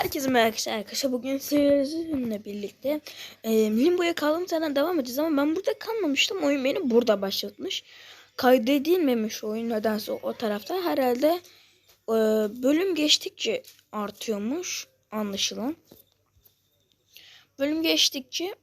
Herkese merhaba arkadaşlar. Bugün sizinle birlikte e, Limbo'ya kaldığım yerden devam edeceğiz ama ben burada kalmamıştım. Oyun beni burada başlatmış. Kaydedilmemiş oyun nedense o tarafta. Herhalde e, bölüm geçtikçe artıyormuş anlaşılan. Bölüm geçtikçe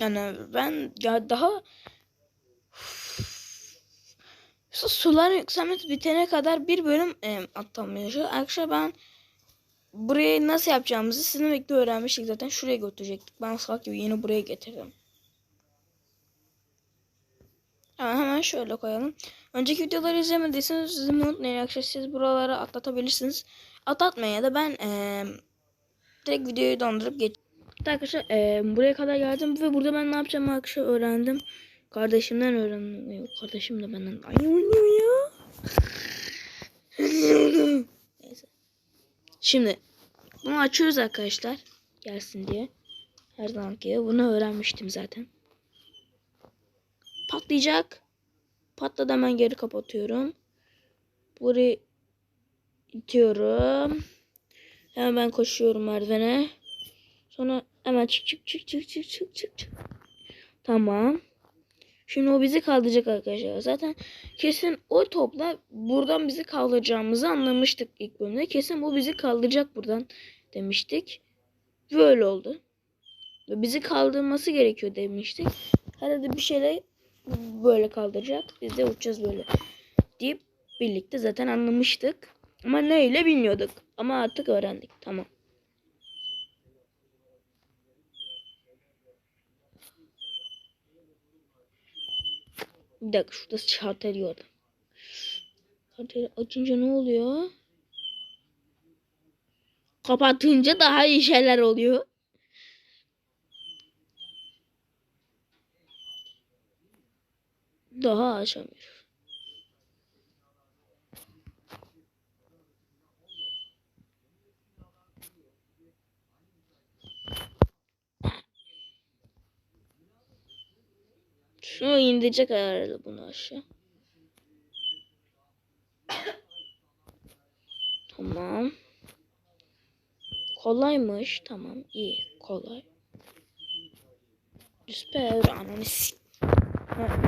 yani ben ya daha Su- suların yükselmesi bitene kadar bir bölüm e, atlamıyor. Arkadaşlar ben burayı nasıl yapacağımızı sizinle birlikte öğrenmiştik zaten. Şuraya götürecektik. Ben salak gibi yeni buraya getirdim. Hemen, hemen şöyle koyalım. Önceki videoları izlemediyseniz sizi unutmayın arkadaşlar. Siz buraları atlatabilirsiniz. Atlatmaya da ben eee direkt videoyu dondurup geç. Arkadaşlar eee, buraya kadar geldim ve burada ben ne yapacağım arkadaşlar öğrendim. Kardeşimden öğrendim. Kardeşim de benden aynı oynuyor ya. Şimdi bunu açıyoruz arkadaşlar. Gelsin diye. Her zaman gibi. Bunu öğrenmiştim zaten. Patlayacak. Patladı hemen geri kapatıyorum. Burayı itiyorum. Hemen ben koşuyorum merdivene. Sonra hemen çık çık çık çık çık çık çık. Tamam. Şimdi o bizi kaldıracak arkadaşlar. Zaten kesin o topla buradan bizi kaldıracağımızı anlamıştık ilk bölümde. Kesin bu bizi kaldıracak buradan demiştik. Böyle oldu. Ve bizi kaldırması gerekiyor demiştik. Herhalde bir şeyle böyle kaldıracak. Biz de uçacağız böyle. Deyip birlikte zaten anlamıştık. Ama neyle bilmiyorduk. Ama artık öğrendik. Tamam. Bir dakika şurada şartel gördüm. Şarteli açınca ne oluyor? Kapatınca daha iyi şeyler oluyor. Daha aşamıyor. Şunu indirecek herhalde bunu aşağı. Tamam. Kolaymış. Tamam. iyi. Kolay. Süper. Ananı s-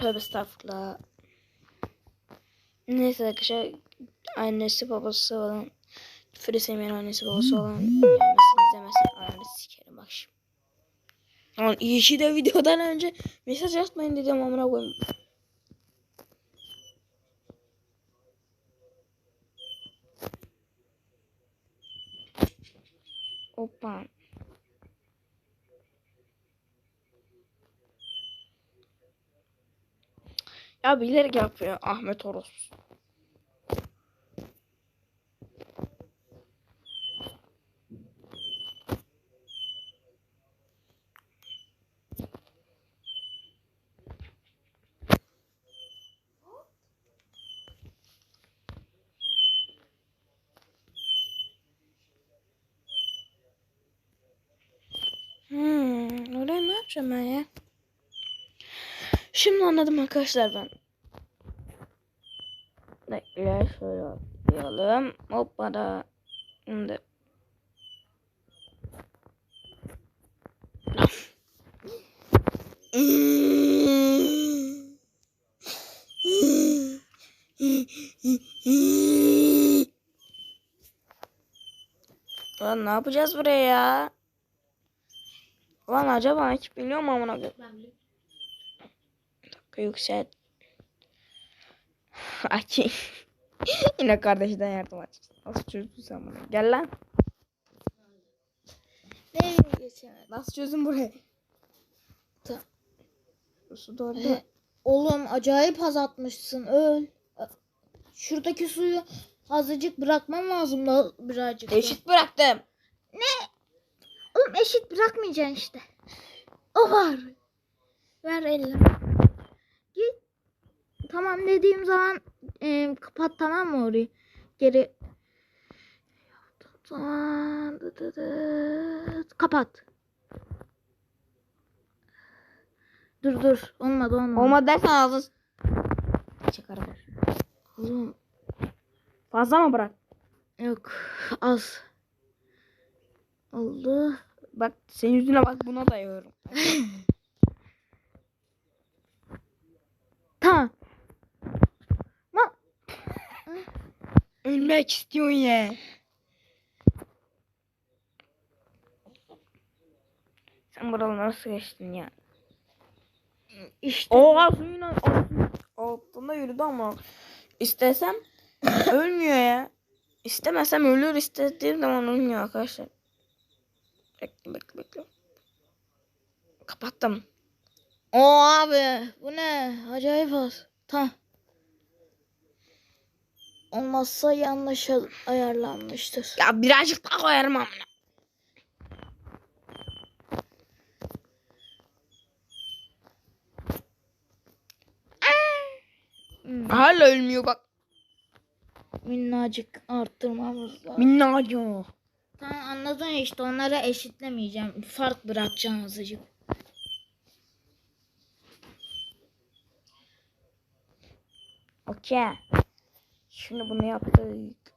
Tövbe estağfurullah. Neyse arkadaşlar. Annesi babası olan Freddy sevmeyen annesi babası olan gelmesin izlemesin. Ananı sikerim bak şimdi. Lan işi de videodan önce mesaj atmayın dedim amına koyayım. Hoppa. Ya bilerek yapıyor Ahmet Oros. Hmm, oraya ne yapacağım ben ya? Şimdi anladım arkadaşlar ben. Bekle şöyle atlayalım. Hoppala. Şimdi. Lan ne yapacağız buraya ya? Lan acaba hiç biliyorum amına koyayım. Yüksel. Açayım. Yine kardeşten yardım aç. Nasıl çözdün sen bunu? Gel lan. Nereye geçemem? Nasıl çözdün burayı? Ta Su doldu. He, Oğlum acayip haz atmışsın öl. Şuradaki suyu azıcık bırakmam lazım da birazcık. da. Eşit bıraktım. Oğlum eşit bırakmayacaksın işte. O var. Ver eline. Tamam dediğim zaman e, kapat tamam mı orayı? Geri. Kapat. Dur dur. Olmadı olmadı. Olmadı dersen ağzın. Çıkarım. Oğlum. Fazla mı bırak? Yok az. Oldu. Bak senin yüzüne bak buna dayıyorum. Tamam. Ma Ölmek istiyorsun ya. Sen buraları nasıl geçtin ya? işte Oha suyun altı- altında yürüdü ama istesem ölmüyor ya. İstemesem ölür istediğim zaman ölmüyor arkadaşlar. Bekle bekle bekle. Kapattım. O abi bu ne? Acayip az. Tamam. Olmazsa yanlış ay- ayarlanmıştır. Ya birazcık daha koyarım amına. Hmm, Hala ölmüyor bak. Minnacık arttırmamız lazım. Minnacık. Tamam anladın işte onları eşitlemeyeceğim. Fark bırakacağım azıcık. Okey. Şimdi bunu yaptık.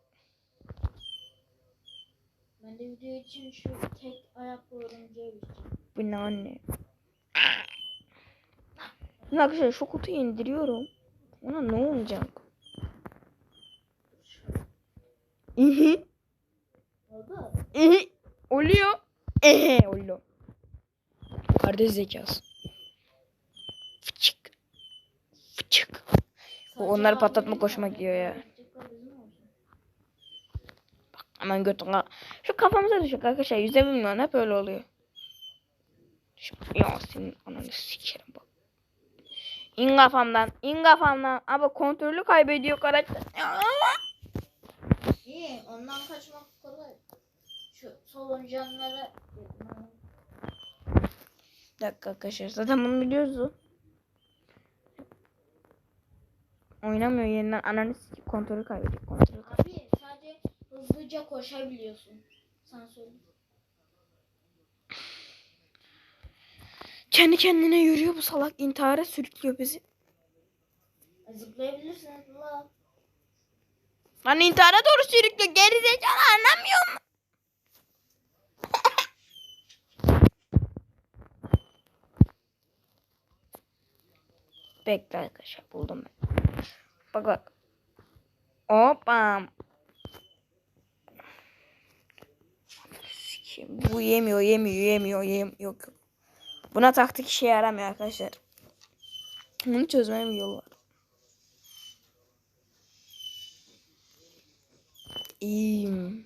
Ben de video için şu tek ayaklı örümceği biçeceğim. Bu ne anne? Şimdi arkadaşlar şu kutuyu indiriyorum. Ona ne olacak? İhi. İhi. Oluyor. Ehe oluyor. Kardeş zekası. Fıçık. Fıçık. Onları patlatmak hoşuma gidiyor ya. Hemen götüne. Şu kafamıza düşük arkadaşlar. Yüze bilmiyorum. Hep öyle oluyor. Ya senin ananı sikerim bak. İn kafamdan. in kafamdan. Ama kontrolü kaybediyor karakter. İyi ondan kaçmak kolay. Şu soluncanlara dakika arkadaşlar. Zaten bunu biliyoruz. Oynamıyor yeniden ananı sikip kontrolü kaybediyor. Kontrolü kaybediyor. Abi hızlıca koşabiliyorsun. Sana söyleyeyim. Kendi kendine yürüyor bu salak intihara sürüklüyor bizi. Zıplayabilirsin. La. Lan intihara doğru sürüklüyor. Geri zekalı anlamıyor mu? Bekle arkadaşlar buldum ben. Bak bak. Hoppa. Sikeyim, Bu yemiyor yemiyor yemiyor yemiyor. Yok. Buna taktik işe yaramıyor arkadaşlar. Bunu çözmeye bir yol var. İyiyim.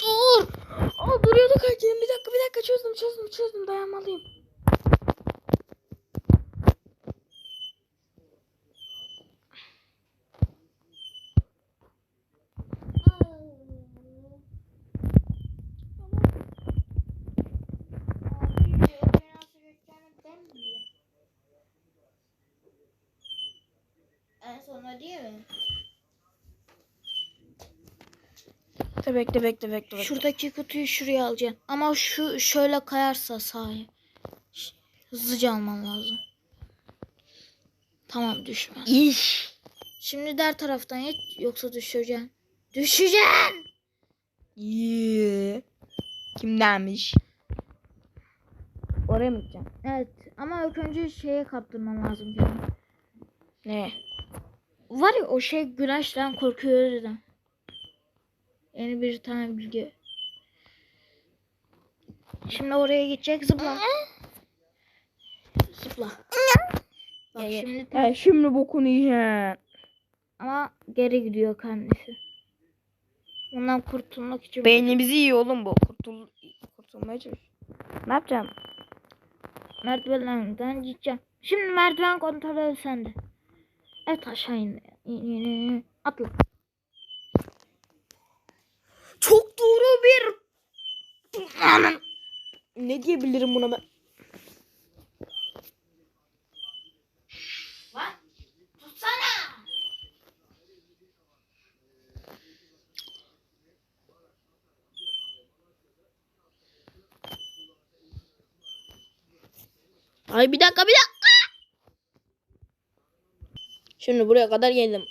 Dur. Aa duruyordu kaçayım. Bir dakika bir dakika çözdüm çözdüm çözdüm dayanmalıyım. En sona değil mi? Bekle bekle bekle bekle. bekle. Şuradaki kutuyu şuraya alacaksın. Ama şu şöyle kayarsa. Ş- Hızlıca alman lazım. Tamam düşmez. İş. Şimdi diğer taraftan git yoksa düşeceksin. Düşeceksin. Yeah. Kimdenmiş? Oraya mı gideceğim? Evet ama ilk önce şeye kaptırman lazım. Ne? Var ya o şey güneşten korkuyor dedim. Yeni bir tane bilgi. Şimdi oraya gidecek zıpla. Zıpla. Bak Ya, şimdi Ya şimdi bokunu yiyeceksin. ama geri gidiyor kendisi. Ondan kurtulmak için Beynimizi yiyor oğlum bu. Kurtul kurtulmaya çalış. Ne yapacağım? merdivenlerden gideceğim. Şimdi merdiven kontrolü sende. Evet aşağı in. Atla. Çok doğru bir. Ne diyebilirim buna ben? Ay bir dakika bir dakika. Şimdi buraya kadar geldim.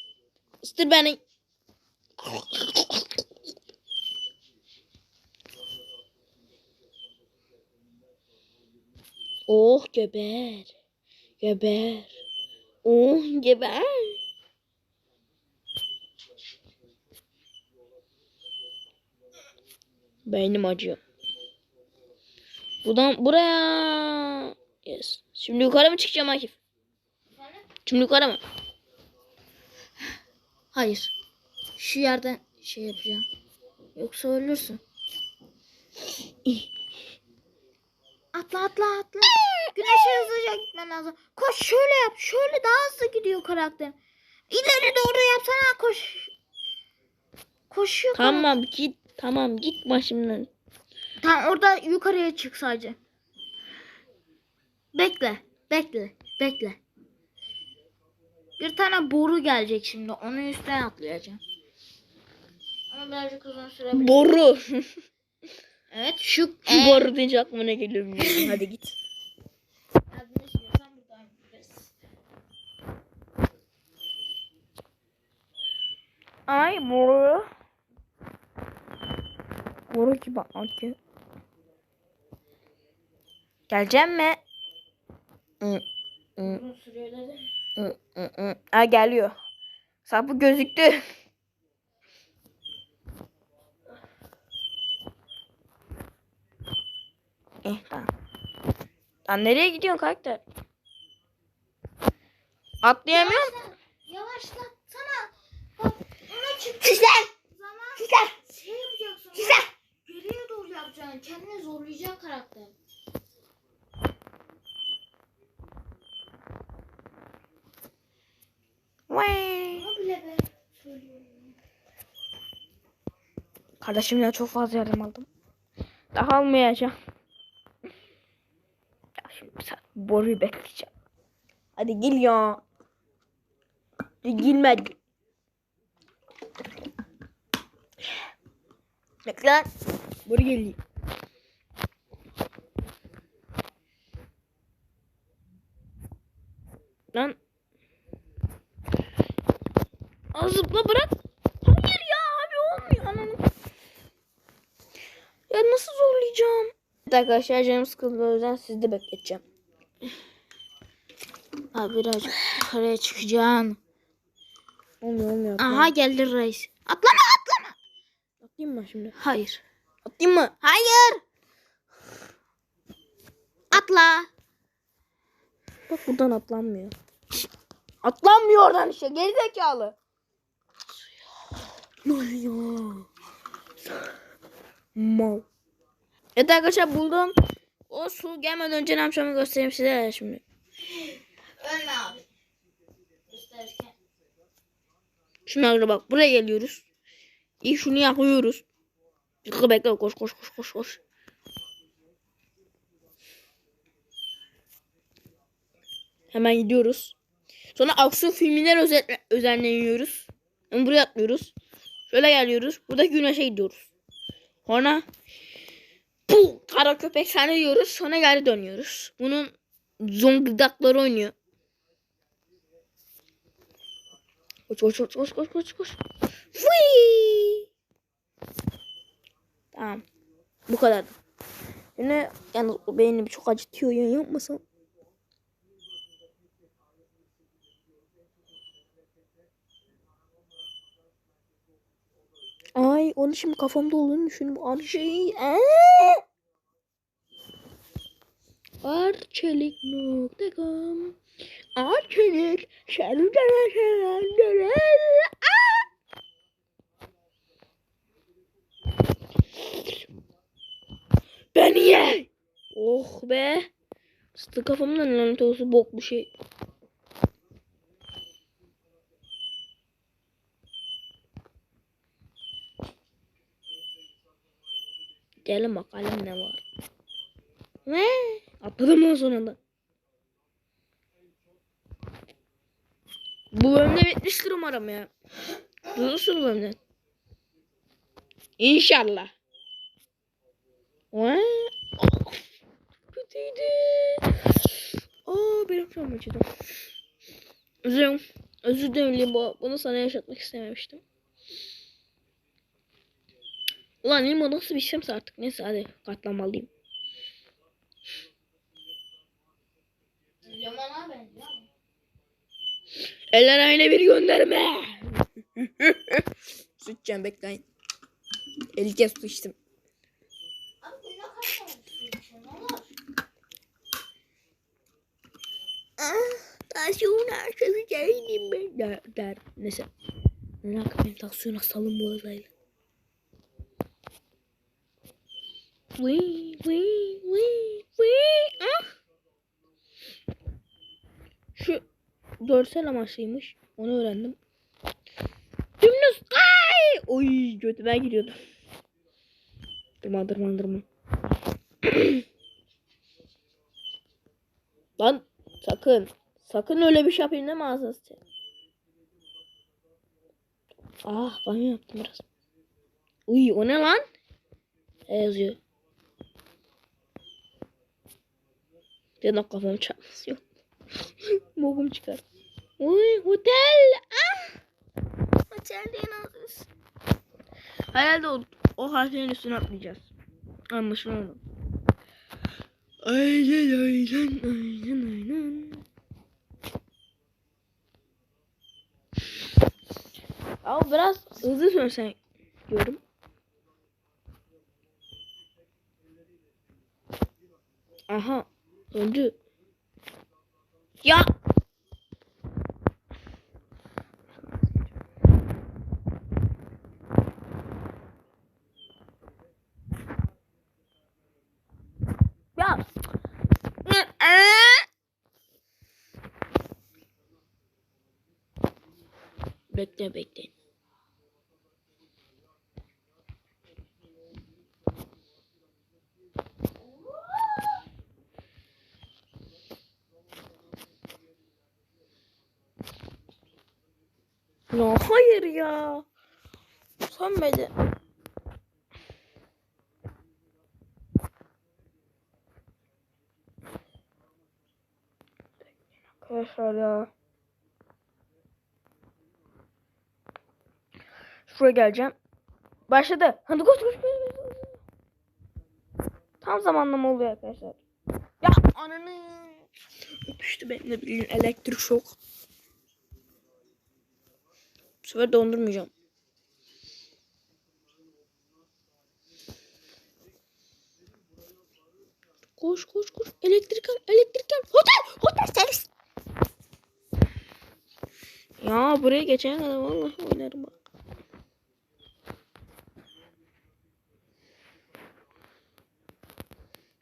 Isır beni. Oh geber. Geber. Oh geber. Beynim acıyor. Buradan buraya. Yes. Şimdi yukarı mı çıkacağım Akif? Şimdi yukarı mı? Hayır. Şu yerden şey yapacağım. Yoksa ölürsün. Atla atla atla. Güneşe hızlıca gitmen lazım. Koş şöyle yap. Şöyle daha hızlı gidiyor karakter. İleri doğru yapsana koş. Koşuyor karakter. Tamam git. Tamam git başımdan. Tamam orada yukarıya çık sadece. Bekle. Bekle. Bekle. Bir tane boru gelecek şimdi. Onun üstüne atlayacağım. Ama birazcık uzun sürebilir. Boru. evet şu Boru deyince aklıma ne geliyor bilmiyorum. Hadi git. Ay boru. Boru gibi akıyor. Geleceğim mi? Hı, hı, Uzun sürüyor dedi. Ha geliyor. Sapı gözüktü. Eh tamam. Lan nereye gidiyorsun karakter? Atlayamıyorum. Yavaşlatsana. Bak ona çık. Sizler! Zaman Sizler! şey yapacaksın. Sizler! Geriye doğru yapacaksın. Kendini zorlayacak karakter. Vay. Ama bile ben söylüyorum. Kardeşimden çok fazla yardım aldım. Daha almayacağım. Ya şimdi bir saat boruyu bekleyeceğim. Hadi gel ya. Hadi Gelmedi. Bekle. Boru geliyor. Lan. Az zıpla bırak. Hayır ya abi olmuyor. Ananı. Ya zorlayacağım? Evet arkadaşlar canım sıkıldı o yüzden sizi de bekleteceğim. Abi birazcık yukarıya çıkacaksın. Olmuyor olmuyor. Aha geldi reis. Atlama atlama. Atlayayım mı şimdi? Hayır. Atlayayım mı? Hayır. Atla. Bak buradan atlanmıyor. Atlanmıyor oradan işte gerizekalı. Ne oluyor? Mal. Evet arkadaşlar buldum. O su gelmeden önce ne yapacağımı göstereyim size şimdi. Ölme abi. Gösterirken. Şimdi arkadaşlar bak buraya geliyoruz. İyi şunu yapıyoruz. Bekle bekle koş koş koş koş koş. Hemen gidiyoruz. Sonra aksiyon filmler özenleniyoruz. Yani buraya atlıyoruz. Şöyle geliyoruz. Buradaki güneşe gidiyoruz. Sonra bu kara köpek sahne diyoruz. Sonra geri dönüyoruz. Bunun zongldakları oynuyor. Koş koş koş koş koş koş koş. Fui! Tamam. Bu kadar. Yine yalnız o beynimi çok acıtıyor ya yapmasam. Ay onu şimdi kafamda olduğunu düşündüm. Arçelik. Arçelik.com Arçelik. Şerlere şerlere. Beni ye. Oh be. Sıtı kafamdan lanet olsun bok bu şey. Gelin bakalım ne var. Ne? Atladım o sonunda. Bu bölümde bitmiştir umarım ya. Duyursun bu bölümden. İnşallah. Vay. Oh, kötüydü. Aa benim an acıdı. Üzüm. Özür dilerim. Bunu sana yaşatmak istememiştim. Ulan Limbo nasıl bir şeyse artık. Neyse hadi katlanmalıyım. Limona benziyor ama. Eller aynı bir gönderme. Sıçacağım bekleyin. 50 kez su içtim. Abi su? Tansiyon çözeceğim ben der, der. Neyse. Ne alaka benim tansiyon hastalığım bu arayla. Vıy vıy vıy vıy. Ah. Şu görsel amaçlıymış. Onu öğrendim. Dümdüz ay. Oy götüme giriyordu. Durma durma durma. Lan sakın. Sakın öyle bir şey yapayım deme ağzına sıçayım. Ah banyo yaptım biraz. Uy o ne lan? Ne yazıyor? Canım kafam çarpıyor. Bokum çıkar. Uy otel. Ah. Otel diye yazıyorsun. Herhalde o, o harflerin üstüne atlayacağız. Anlaşılan. Aynen aynen aynen aynen. Ama biraz hızlı sönsen diyorum. Aha. Öldü. Ya. Ya. Bekle bekle. Ya hayır ya. Sönmedi. Arkadaşlar ya. Şuraya geleceğim. Başladı. Hadi koş koş koş. Tam zamanlama oluyor arkadaşlar. Ya ananı. Düştü benim de bildiğin elektrik şok. Bu sefer dondurmayacağım. Koş koş koş. Elektrik al, elektrik al. Otel, otel servis. Ya buraya geçene kadar vallahi oynarım bak.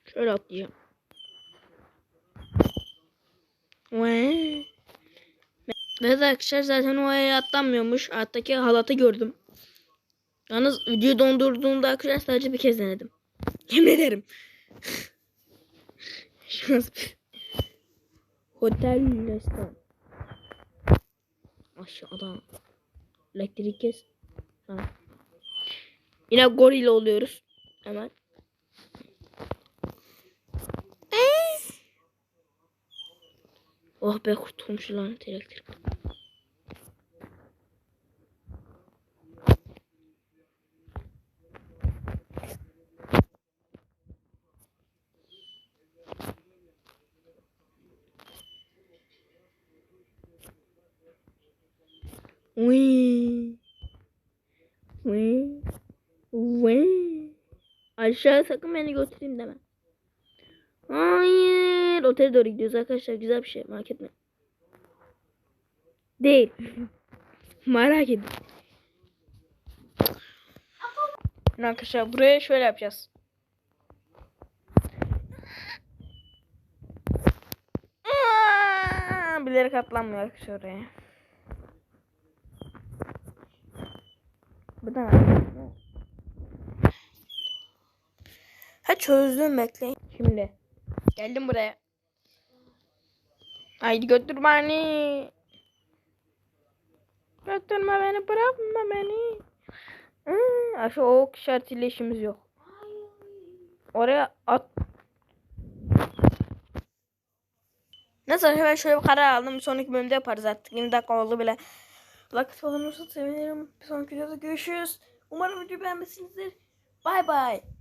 Şöyle atlayacağım. Ve Evet arkadaşlar zaten o aya atlanmıyormuş. Alttaki halatı gördüm. Yalnız videoyu dondurduğumda arkadaşlar sadece bir kez denedim. Yemin ederim. Şans. Hotel restoran. Aşağıda. Elektrik kes. Ha. Yine goril oluyoruz. Hemen. Oh be kurtulmuş lan elektrik. Uy. Uy. Uy. Aşağı sakın beni götüreyim deme. Hayır. Otele doğru gidiyoruz arkadaşlar. Güzel bir şey. Merak etme. Değil. Merak edin. Arkadaşlar buraya şöyle yapacağız. Bilerek atlanmıyor arkadaşlar oraya. Bu da? Ha çözdüm bekleyin. Şimdi. Geldim buraya. Haydi götür beni. Götürme beni bırakma beni. Hmm, aşağı o işaretiyle işimiz yok. Oraya at. Neyse hemen şöyle bir karar aldım. Sonraki bölümde yaparız artık. 20 dakika oldu bile. Like olursa sevinirim. Bir sonraki videoda görüşürüz. Umarım videoyu beğenmişsinizdir. Bay bay.